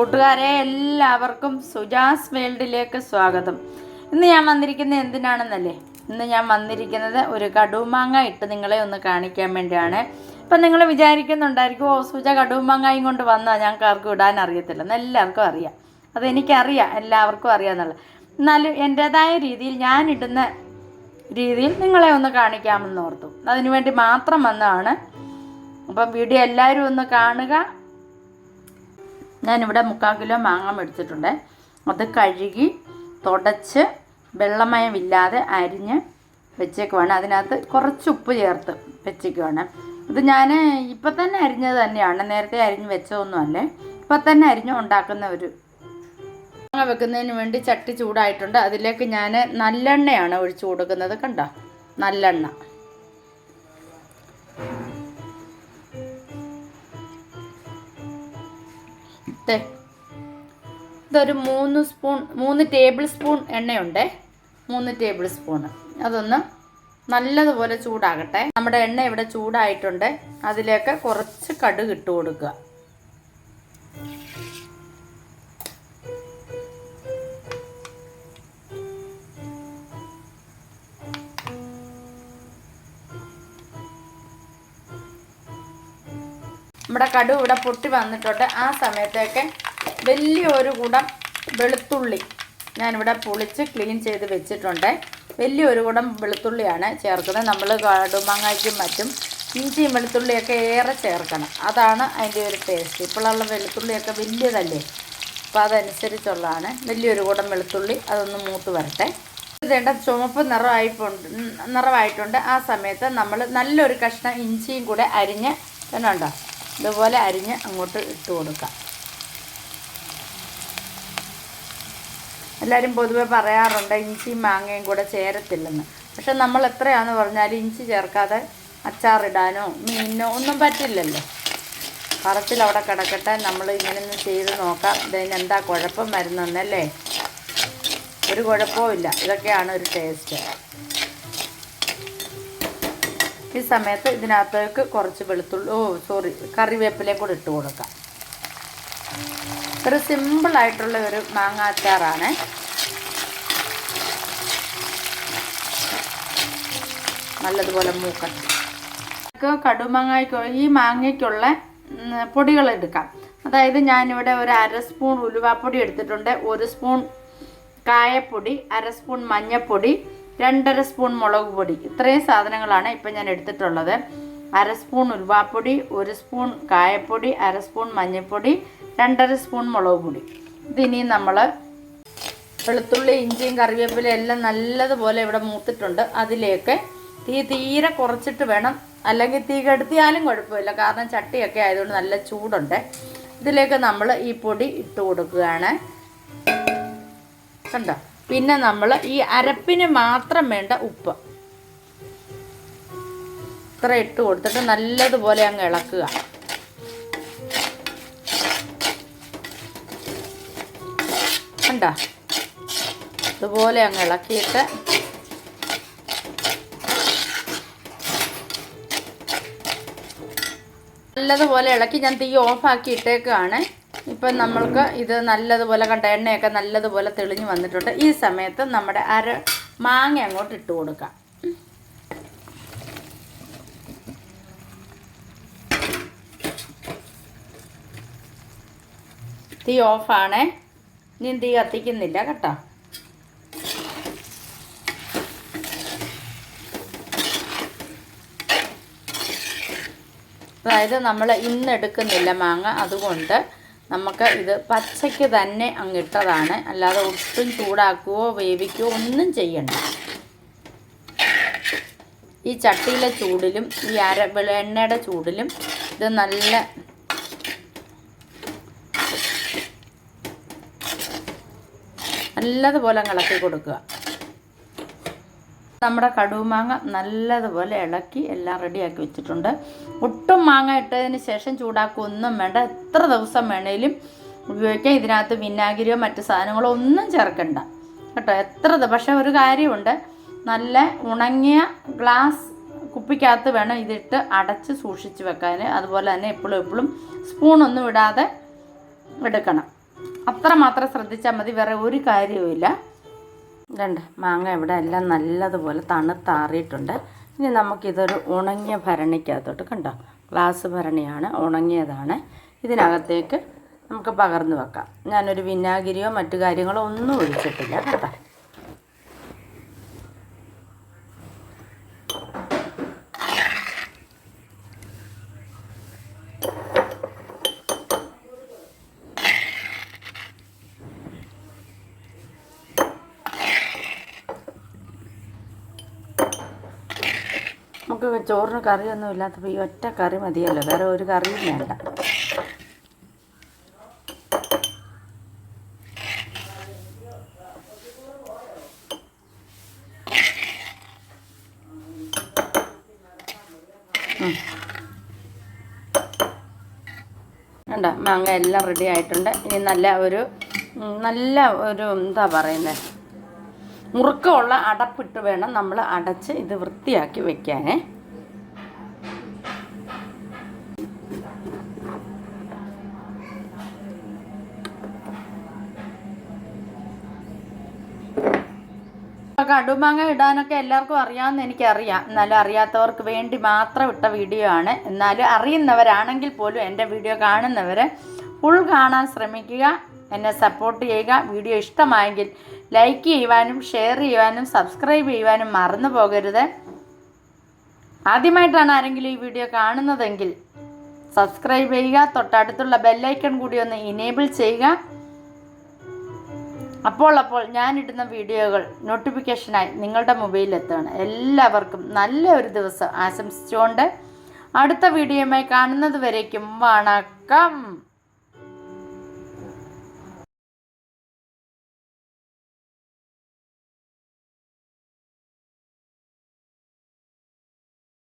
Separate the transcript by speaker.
Speaker 1: കൂട്ടുകാരെ എല്ലാവർക്കും സുജാസ് വേൾഡിലേക്ക് സ്വാഗതം. ഇന്ന് ഞാൻ വന്നിരിക്കുന്നത് എന്തിനാണെന്നല്ലേ? ഇന്ന് ഞാൻ വന്നിരിക്കുന്നത് ഒരു കടുമാങ്ങ ഇട്ട് നിങ്ങളെ ഒന്ന് കാണിക്കാൻ വേണ്ടിയാണ്. ഇപ്പം നിങ്ങൾ വിചാരിക്കുന്നുണ്ടായിരിക്കും ഓ സുജ കടുമാങ്ങയും കൊണ്ട് വന്നാൽ ഞങ്ങൾക്ക് ആർക്കും ഇടാൻ അറിയത്തില്ല. എന്ന് എല്ലാവർക്കും അറിയാം. അതെനിക്കറിയാം എല്ലാവർക്കും അറിയാമെന്നുള്ളത് എന്നാലും എന്റേതായ രീതിയിൽ ഞാൻ ഇടുന്ന രീതിയിൽ നിങ്ങളെ ഒന്ന് കാണിക്കാമെന്ന് ഓർത്തു. അതിനുവേണ്ടി മാത്രം വന്നതാണ്. അപ്പം വീഡിയോ എല്ലാവരും ഒന്ന് കാണുക. ഞാനിവിടെ മുക്കാൽ കിലോ മാങ്ങ മേടിച്ചിട്ടുണ്ട്. അത് കഴുകി തുടച്ച് വെള്ളമയമില്ലാതെ അരിഞ്ഞ് വെച്ചേക്കുവാണ്. അതിനകത്ത് കുറച്ച് ഉപ്പ് ചേർത്ത് വെച്ചേക്കുവാണ്. ഇത് ഞാൻ ഇപ്പം തന്നെ അരിഞ്ഞത് തന്നെയാണ്. നേരത്തെ അരിഞ്ഞ് വെച്ചതൊന്നുമല്ലേ. ഇപ്പം തന്നെ അരിഞ്ഞ് ഉണ്ടാക്കുന്ന ഒരു മാങ്ങ വെക്കുന്നതിന് വേണ്ടി ചട്ടി ചൂടായിട്ടുണ്ട്. അതിലേക്ക് ഞാൻ നല്ലെണ്ണയാണ് ഒഴിച്ചു കൊടുക്കുന്നത്. കണ്ടോ? നല്ലെണ്ണ. ദേ, ഇതൊരു മൂന്ന് സ്പൂൺ മൂന്ന് ടേബിൾ സ്പൂൺ എണ്ണയുണ്ടേ. മൂന്ന് ടേബിൾ സ്പൂൺ അതൊന്ന് നല്ലതുപോലെ ചൂടാകട്ടെ. നമ്മുടെ എണ്ണ ഇവിടെ ചൂടായിട്ടുണ്ട്. അതിലേക്ക് കുറച്ച് കടുക് ഇട്ട് കൊടുക്കുക. നമ്മുടെ കടു ഇവിടെ പൊട്ടി വന്നിട്ടുണ്ട്. ആ സമയത്തേക്ക് വലിയൊരു കൂടം വെളുത്തുള്ളി ഞാനിവിടെ പൊളിച്ച് ക്ലീൻ ചെയ്ത് വെച്ചിട്ടുണ്ട്. വലിയൊരു കൂടം വെളുത്തുള്ളിയാണ് ചേർക്കുന്നത്. നമ്മൾ കടുമാങ്ങയ്ക്കും മറ്റും ഇഞ്ചിയും വെളുത്തുള്ളിയൊക്കെ ഏറെ ചേർക്കണം. അതാണ് അതിന്റെ ഒരു ടേസ്റ്റ് ഇപ്പോഴുള്ള വെളുത്തുള്ളിയൊക്കെ വലിയതല്ലേ? അപ്പോൾ അതനുസരിച്ചുള്ളതാണ്. വലിയൊരു കൂടം വെളുത്തുള്ളി അതൊന്ന് മൂത്ത് വരട്ടെ. ഇതേണ്ട ചുമപ്പ് നിറമായിട്ടുണ്ട്. നിറമായിട്ടുണ്ട്. ആ സമയത്ത് നമ്മൾ നല്ലൊരു കഷ്ണം ഇഞ്ചിയും കൂടെ അരിഞ്ഞ് കണ്ടോ ഇതുപോലെ അരിഞ്ഞ് അങ്ങോട്ട് ഇട്ട് കൊടുക്കാം. എല്ലാവരും പൊതുവെ പറയാറുണ്ട് ഇഞ്ചിയും മാങ്ങയും കൂടെ ചേരത്തില്ലെന്ന്. പക്ഷെ നമ്മൾ എത്രയാണെന്ന് പറഞ്ഞാൽ ഇഞ്ചി ചേർക്കാതെ അച്ചാറിടാനോ മീനിനോ ഒന്നും പറ്റില്ലല്ലോ. പറത്തിൽ അവിടെ കിടക്കട്ടെ നമ്മൾ ഇങ്ങനെയൊന്ന് ചെയ്ത് നോക്കാം. ഇതിന് എന്താ കുഴപ്പം വരുന്നതെന്നല്ലേ? ഒരു കുഴപ്പവും ഇല്ല. ഇതൊക്കെയാണ് ഒരു ടേസ്റ്റ്. ഈ സമയത്ത് ഇതിനകത്തേക്ക് കുറച്ച് വെളുത്തുള്ളി ഓ സോറി കറിവേപ്പിലയും കൂടെ ഇട്ട് കൊടുക്കാം. ഒരു സിമ്പിളായിട്ടുള്ള ഒരു മാങ്ങ അച്ചാറാണ് നല്ലതുപോലെ നമുക്ക് കടുമാങ്ങയ്ക്ക് ഈ മാങ്ങയ്ക്കുള്ള പൊടികൾ എടുക്കാം. അതായത് ഞാനിവിടെ ഒരു അര സ്പൂൺ ഉലുവാപ്പൊടി എടുത്തിട്ടുണ്ട് ഒരു സ്പൂൺ കായപ്പൊടി അര സ്പൂൺ മഞ്ഞൾപ്പൊടി രണ്ടര സ്പൂൺ മുളക് പൊടി. ഇത്രയും സാധനങ്ങളാണ് ഇപ്പം ഞാൻ എടുത്തിട്ടുള്ളത്. അര സ്പൂൺ ഉൽവാപ്പൊടി ഒരു സ്പൂൺ കായപ്പൊടി അര സ്പൂൺ മഞ്ഞൾപ്പൊടി രണ്ടര സ്പൂൺ മുളക് പൊടി. ഇതിനി നമ്മൾ വെളുത്തുള്ളി ഇഞ്ചിയും കറിവേപ്പിലയും എല്ലാം നല്ലതുപോലെ ഇവിടെ മൂത്തിട്ടുണ്ട്. അതിലേക്ക് തീ തീരെ കുറച്ചിട്ട് വേണം. അല്ലെങ്കിൽ തീ കെടുത്തിയാലും കുഴപ്പമില്ല. കാരണം ചട്ടിയൊക്കെ ആയതുകൊണ്ട് നല്ല ചൂടുണ്ട്. ഇതിലേക്ക് നമ്മൾ ഈ പൊടി ഇട്ട് കൊടുക്കുകയാണ്. കണ്ടോ? പിന്നെ നമ്മൾ ഈ അരപ്പിന് മാത്രം വേണ്ട ഉപ്പ്. ഇത്ര ഇട്ട് കൊടുത്തിട്ട് നല്ലതുപോലെ അങ്ങ് ഇളക്കുക. കണ്ടോ? ഇതുപോലെ അങ്ങ് ഇളക്കിയിട്ട് നല്ലതുപോലെ ഇളക്കി ഞാൻ തീ ഓഫാക്കി ഇട്ടേക്കാണ്. ഇപ്പം നമ്മൾക്ക് ഇത് നല്ലതുപോലെ കണ്ട എണ്ണയൊക്കെ നല്ലതുപോലെ തെളിഞ്ഞ് വന്നിട്ടുണ്ട്. ഈ സമയത്ത് നമ്മുടെ അര മാങ്ങ അങ്ങോട്ട് ഇട്ട് കൊടുക്കാം. തീ ഓഫാണേ. ഇനി തീ കത്തിക്കുന്നില്ല കേട്ടോ. അതായത് നമ്മൾ ഇന്ന് എടുക്കുന്നില്ല മാങ്ങ. അതുകൊണ്ട് നമുക്ക് ഇത് പച്ചയ്ക്ക് തന്നെ അങ്ങ് അങ്ങിട്ടതാണ്. അല്ലാതെ ഒട്ടും ചൂടാക്കുകയോ വേവിക്കുകയോ ഒന്നും ചെയ്യണ്ട. ഈ ചട്ടിയിലെ ചൂടിലും ഈ അര എണ്ണയുടെ ചൂടിലും ഇത് നല്ല നല്ലതുപോലെ ഇളക്കി കൊടുക്കുക. നമ്മുടെ കടുമാങ്ങ നല്ലതുപോലെ ഇളക്കി എല്ലാം റെഡിയാക്കി വെച്ചിട്ടുണ്ട്. ഒട്ടും മാങ്ങ ഇട്ടതിന് ശേഷം ചൂടാക്കുക ഒന്നും വേണ്ട. എത്ര ദിവസം വേണേലും ഉപയോഗിക്കാം. ഇതിനകത്ത് വിനാഗിരിയോ മറ്റു സാധനങ്ങളോ ഒന്നും ചേർക്കണ്ട. കേട്ടോ എത്ര പക്ഷെ പക്ഷേ ഒരു കാര്യമുണ്ട്. നല്ല ഉണങ്ങിയ ഗ്ലാസ് കുപ്പിക്കകത്ത് വേണം ഇതിട്ട് അടച്ച് സൂക്ഷിച്ച് വെക്കാൻ അതുപോലെ തന്നെ എപ്പോഴും എപ്പോഴും സ്പൂണൊന്നും ഇടാതെ എടുക്കണം. അത്ര മാത്രം ശ്രദ്ധിച്ചാൽ മതി. വേറെ ഒരു കാര്യവുമില്ല. രണ്ട് മാങ്ങ ഇവിടെ എല്ലാം നല്ലതുപോലെ തണുത്താറിയിട്ടുണ്ട്. ഇനി നമുക്കിതൊരു ഉണങ്ങിയ ഭരണിക്കകത്തോട്ട് കണ്ടോ? ഗ്ലാസ് ഭരണിയാണ് ഉണങ്ങിയതാണ്. ഇതിനകത്തേക്ക് നമുക്ക് പകർന്നു വെക്കാം. ഞാനൊരു വിനാഗിരിയോ മറ്റു കാര്യങ്ങളോ ഒന്നും ഒഴിച്ചിട്ടില്ല കേട്ടോ. നമുക്ക് ചോറിന് കറിയൊന്നും ഇല്ലാത്തപ്പോൾ ഈ ഒറ്റ കറി മതിയല്ലോ. വേറെ ഒരു കറിയും വേണ്ട. കണ്ട? മാങ്ങ എല്ലാം റെഡി ആയിട്ടുണ്ട്. ഇനി നല്ല ഒരു നല്ല ഒരു എന്താ പറയുന്നത് മുറുക്കമുള്ള അടപ്പിട്ട് വേണം നമ്മൾ അടച്ച് ഇത് വൃത്തിയാക്കി വെക്കാനേ. കടുമാങ്ങ ഇടാനൊക്കെ എല്ലാവർക്കും അറിയാമെന്ന് എനിക്കറിയാം. എന്നാലും അറിയാത്തവർക്ക് വേണ്ടി മാത്രം ഇട്ട വീഡിയോ ആണ്. എന്നാലും അറിയുന്നവരാണെങ്കിൽ പോലും എന്റെ വീഡിയോ കാണുന്നവർ ഫുൾ കാണാൻ ശ്രമിക്കുക. എന്നെ സപ്പോർട്ട് ചെയ്യുക. വീഡിയോ ഇഷ്ടമായെങ്കിൽ ലൈക്ക് ചെയ്യുവാനും ഷെയർ ചെയ്യുവാനും സബ്സ്ക്രൈബ് ചെയ്യുവാനും മറന്നു പോകരുത്. ആദ്യമായിട്ടാണ് ആരെങ്കിലും ഈ വീഡിയോ കാണുന്നതെങ്കിൽ സബ്സ്ക്രൈബ് ചെയ്യുക തൊട്ടടുത്തുള്ള ബെല്ലൈക്കൺ കൂടി ഒന്ന് ഇനേബിൾ ചെയ്യുക. അപ്പോൾ അപ്പോൾ ഞാനിടുന്ന വീഡിയോകൾ നോട്ടിഫിക്കേഷനായി നിങ്ങളുടെ മൊബൈലിൽ എത്തുകയാണ് എല്ലാവർക്കും നല്ല ഒരു ദിവസം ആശംസിച്ചുകൊണ്ട് അടുത്ത വീഡിയോയുമായി കാണുന്നത് വരേക്കും. വണക്കം.